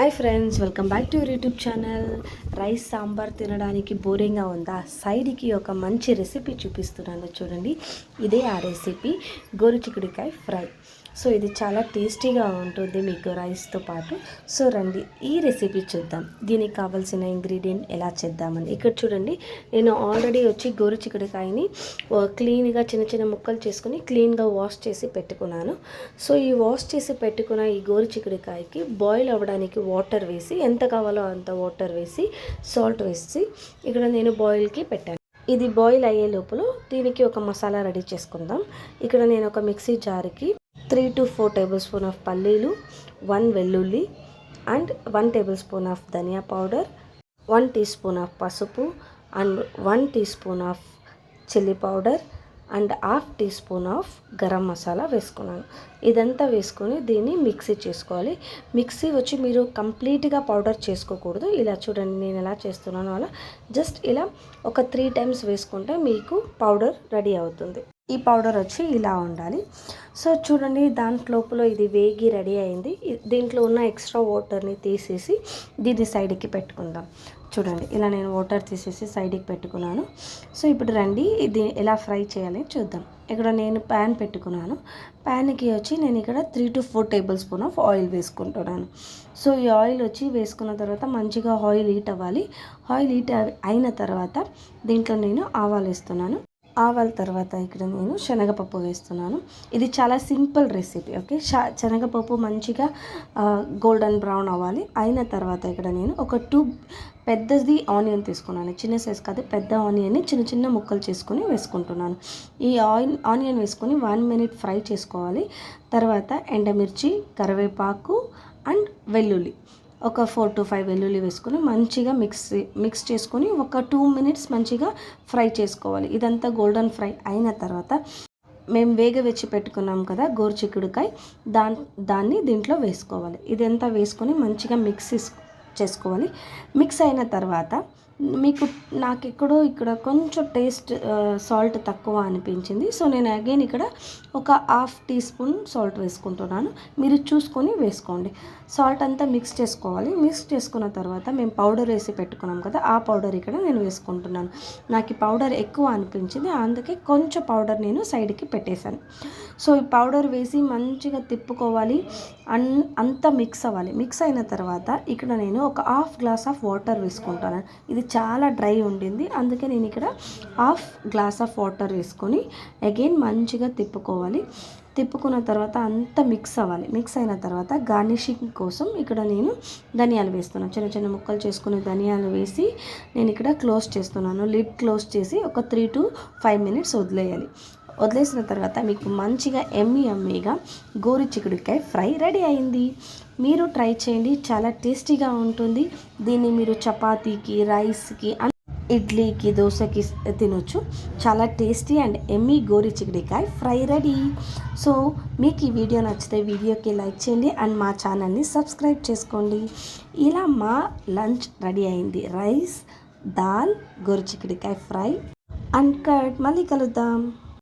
Hi friends welcome back to your YouTube channel rice sambar తినడానికి బోరింగ్గా ఉందా? సైడ్కి ఒక మంచి రెసిపీ చూపిస్తున్నాను చూడండి. ఇదే ఆ రెసిపీ గోరుచిక్కుడికాయ ఫ్రై. సో ఇది చాలా టేస్టీగా ఉంటుంది మీకు రైస్తో పాటు. సో రండి ఈ రెసిపీ చూద్దాం. దీనికి కావాల్సిన ఇంగ్రీడియంట్ ఎలా చేద్దామని. ఇక్కడ చూడండి నేను ఆల్రెడీ వచ్చి గోరు చిక్కుడుకాయని క్లీన్గా చిన్న చిన్న ముక్కలు చేసుకుని క్లీన్గా వాష్ చేసి పెట్టుకున్నాను. సో ఈ వాష్ చేసి పెట్టుకున్న ఈ గోరు చిక్కుడుకాయకి బాయిల్ అవ్వడానికి వాటర్ వేసి ఎంత కావాలో అంత వాటర్ వేసి సాల్ట్ వేసి ఇక్కడ నేను బాయిల్కి పెట్టాను. ఇది బాయిల్ అయ్యే లోపల దీనికి ఒక మసాలా రెడీ చేసుకుందాం. ఇక్కడ నేను ఒక mixie జార్కి three to four tablespoon of పల్లీలు one vellulli and one tablespoon of dhania powder one teaspoon of pasupu and one teaspoon of chilli powder and half teaspoon of garam masala వేసుకున్నాను. ఇదంతా వేసుకొని దీన్ని mixie చేసుకోవాలి. Mixie వచ్చి మీరు కంప్లీట్గా powder చేసుకోకూడదు. ఇలా చూడండి నేను ఎలా చేస్తున్నానో అలా. జస్ట్ ఇలా ఒక త్రీ టైమ్స్ వేసుకుంటే మీకు పౌడర్ రెడీ అవుతుంది. ఈ పౌడర్ వచ్చి ఇలా ఉండాలి. సో చూడండి దాంట్లోపల ఇది వేగి రెడీ అయింది. దీంట్లో ఉన్న ఎక్స్ట్రా వాటర్ని తీసేసి దీన్ని సైడ్కి పెట్టుకుందాం. చూడండి ఇలా నేను వాటర్ తీసేసి సైడ్కి పెట్టుకున్నాను. సో ఇప్పుడు రండి ఇది ఎలా ఫ్రై చేయాలి చూద్దాం. ఇక్కడ నేను ప్యాన్ పెట్టుకున్నాను. ప్యాన్కి వచ్చి నేను ఇక్కడ three to four tablespoon of oil వేసుకుంటున్నాను. సో ఈ ఆయిల్ వచ్చి వేసుకున్న తర్వాత మంచిగా ఆయిల్ హీట్ అవ్వాలి. ఆయిల్ హీట్ అయిన తర్వాత దీంట్లో నేను ఆవాలు వేస్తున్నాను. ఆవాల తర్వాత ఇక్కడ నేను శనగపప్పు వేస్తున్నాను. ఇది చాలా సింపుల్ రెసిపీ ఓకే? శనగపప్పు మంచిగా గోల్డెన్ బ్రౌన్ అవ్వాలి. అయిన తర్వాత ఇక్కడ నేను ఒక టూ పెద్దది ఆనియన్ తీసుకున్నాను. చిన్న సైజ్ కాదు పెద్ద ఆనియన్ని చిన్న చిన్న ముక్కలు చేసుకొని వేసుకుంటున్నాను. ఈ ఆయిల్ ఆనియన్ వేసుకొని వన్ మినిట్ ఫ్రై చేసుకోవాలి. తర్వాత ఎండమిర్చి కరివేపాకు అండ్ వెల్లుల్లి. ఒక ఫోర్ టు ఫైవ్ వెల్లుల్లి వేసుకొని మంచిగా మిక్స్ మిక్స్ చేసుకొని ఒక టూ మినిట్స్ మంచిగా ఫ్రై చేసుకోవాలి. ఇదంతా గోల్డెన్ ఫ్రై అయిన తర్వాత మేము వేగవెచ్చి పెట్టుకున్నాం కదా గోరుచిక్కుడుకాయ దాన్ దాన్ని దీంట్లో వేసుకోవాలి. ఇదంతా వేసుకొని మంచిగా మిక్స్ చేసుకోవాలి. మిక్స్ అయిన తర్వాత మీకు నాకు ఎక్కడో ఇక్కడ కొంచెం టేస్ట్ సాల్ట్ తక్కువ అనిపించింది. సో నేను అగైన్ ఇక్కడ ఒక హాఫ్ టీ స్పూన్ సాల్ట్ వేసుకుంటున్నాను. మీరు చూసుకొని వేసుకోండి. సాల్ట్ అంతా మిక్స్ చేసుకోవాలి. మిక్స్ చేసుకున్న తర్వాత మేము పౌడర్ వేసి పెట్టుకున్నాం కదా ఆ పౌడర్ ఇక్కడ నేను వేసుకుంటున్నాను. నాకు ఈ పౌడర్ ఎక్కువ అనిపించింది. అందుకే కొంచెం పౌడర్ నేను సైడ్కి పెట్టేశాను. సో ఈ పౌడర్ వేసి మంచిగా తిప్పుకోవాలి. అన్ అంతా మిక్స్ అవ్వాలి. మిక్స్ అయిన తర్వాత ఇక్కడ నేను ఒక హాఫ్ గ్లాస్ ఆఫ్ వాటర్ వేసుకుంటాను ఇది చాలా డ్రై ఉండింది. అందుకే నేను ఇక్కడ హాఫ్ గ్లాస్ ఆఫ్ వాటర్ వేసుకొని అగైన్ మంచిగా తిప్పుకోవాలి. తిప్పుకున్న తర్వాత అంతా మిక్స్ అవ్వాలి. మిక్స్ అయిన తర్వాత గార్నిషింగ్ కోసం ఇక్కడ నేను ధనియాలు వేస్తున్నాను. చిన్న చిన్న ముక్కలు చేసుకుని ధనియాలు వేసి నేను ఇక్కడ క్లోజ్ చేస్తున్నాను. లిడ్ క్లోజ్ చేసి ఒక త్రీ టు ఫైవ్ మినిట్స్ వదిలేయాలి. వదిలేసిన తర్వాత మీకు మంచిగా ఎమ్మి ఎమ్మిగా గోరు చిక్కుడుకాయ ఫ్రై రెడీ అయింది. మీరు ట్రై చేయండి. చాలా టేస్టీగా ఉంటుంది. దీన్ని మీరు చపాతీకి రైస్కి ఇడ్లీకి దోశకి తినొచ్చు. చాలా టేస్టీ అండ్ ఎమ్మీ గోరి చిక్కుడుకాయ ఫ్రై రెడీ. సో మీకు ఈ వీడియో నచ్చితే వీడియోకి లైక్ చేయండి అండ్ మా ఛానల్ని సబ్స్క్రైబ్ చేసుకోండి. ఇలా మా లంచ్ రెడీ అయింది. రైస్ దాల్ గోరు చిక్కుడుకాయ ఫ్రై అండ్ కట్ మళ్ళీ కలుద్దాం.